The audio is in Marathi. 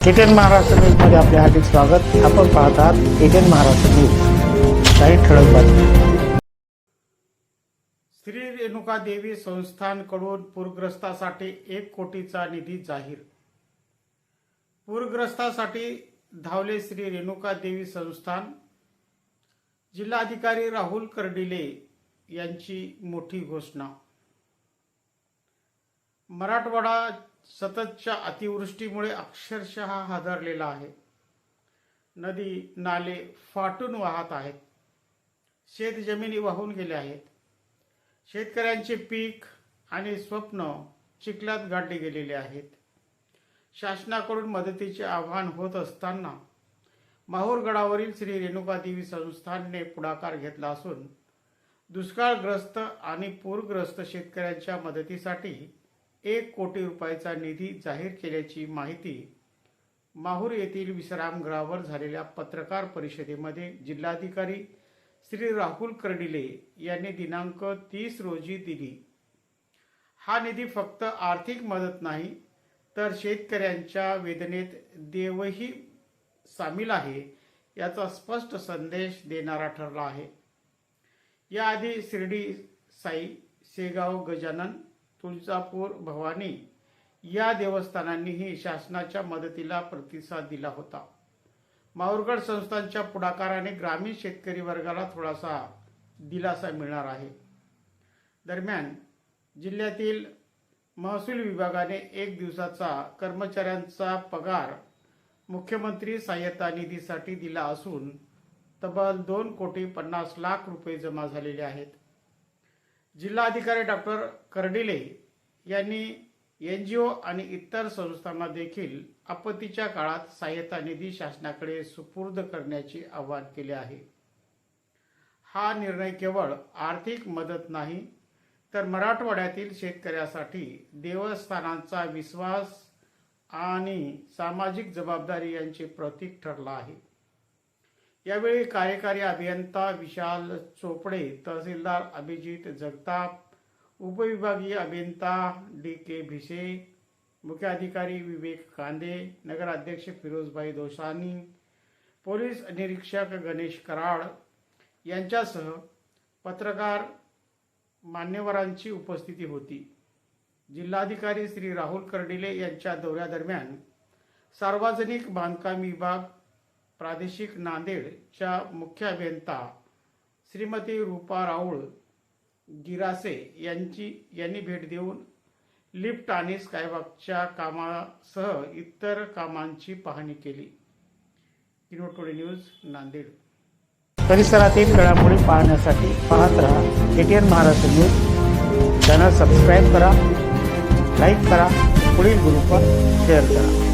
एटीएन महाराष्ट्र न्यूजमध्ये आपले हार्दिक स्वागत. आपण पाहत आहात एटीएन महाराष्ट्र न्यूज. काही ठळक बातमी श्री रेणुका देवी संस्थानकडून पूरग्रस्तासाठी एक कोटीचा निधी जाहीर. पूरग्रस्तासाठी धावले श्री रेणुका देवी संस्थान. जिल्हाधिकारी राहुल कर्डिले यांची मोठी घोषणा. मराठवाडा सततच्या अतिवृष्टीमुळे अक्षरशः हादरलेला आहे. नदी नाले फाटून वाहत आहेत. शेत जमिनी वाहून गेल्या आहेत. शेतकऱ्यांचे पीक आणि स्वप्न चिखलात गाडले गेलेले आहेत. शासनाकडून मदतीचे आव्हान होत असताना माहूरगडावरील श्री रेणुकादेवी संस्थानने पुढाकार घेतला असून दुष्काळग्रस्त आणि पूरग्रस्त शेतकऱ्यांच्या मदतीसाठी एक कोटी रुपयाचा निधी जाहीर केल्याची माहिती माहूर येथील विश्रामगृहावर झालेल्या पत्रकार परिषदेमध्ये जिल्हाधिकारी श्री राहुल कर्डिले यांनी दिनांक तीस रोजी दिली. हा निधी फक्त आर्थिक मदत नाही तर शेतकऱ्यांच्या वेदनेत देवही सामील आहे याचा स्पष्ट संदेश देणारा ठरला आहे. याआधी शिर्डी साई शेगाव गजानन तुळजापूर भवानी या देवस्थानांनीही शासनाच्या मदतीला प्रतिसाद दिला होता. माहूरगड संस्थांच्या पुढाकाराने ग्रामीण शेतकरी वर्गाला थोडासा दिलासा मिळणार आहे. दरम्यान जिल्ह्यातील महसूल विभागाने एक दिवसाचा कर्मचाऱ्यांचा पगार मुख्यमंत्री सहाय्यता निधीसाठी दिला असून तब्बल दोन कोटी पन्नास लाख रुपये जमा झालेले आहेत. जिल्हाधिकारी डॉक्टर कर्डिले यांनी एन जी ओ आणि इतर संस्थांना देखील आपत्तीच्या काळात सहाय्यता निधी शासनाकडे सुपूर्द करण्याचे आवाहन केले आहे. हा निर्णय केवळ आर्थिक मदत नाही तर मराठवाड्यातील शेतकऱ्यासाठी देवस्थानांचा विश्वास आणि सामाजिक जबाबदारी यांचे प्रतीक ठरला आहे. यावेळी कार्यकारी अभियंता विशाल चोपडे तहसीलदार अभिजित जगताप उपविभागीय अभियंता डी के भिसे मुख्याधिकारी विवेक कांदे नगराध्यक्ष फिरोजभाई दोसानी पोलीस निरीक्षक गणेश कराड यांच्यासह पत्रकार मान्यवरांची उपस्थिती होती. जिल्हाधिकारी श्री राहुल कर्डिले यांच्या दौऱ्यादरम्यान सार्वजनिक बांधकाम विभाग प्रादेशिक नांदेडच्या मुख्य अभियंता श्रीमती रूपा राऊळ गिरासे यांची यांनी भेट देऊन लिफ्ट आणि स्कायवॉकच्या कामासह इतर कामांची पाहणी केली. किनोटोडे न्यूज नांदेड. परिसरातील घडामोडी पाहण्यासाठी पाहत रहा. ATN Maharashtra news. Channel subscribe करा लाईक करा पुढील ग्रुपवर शेअर करा.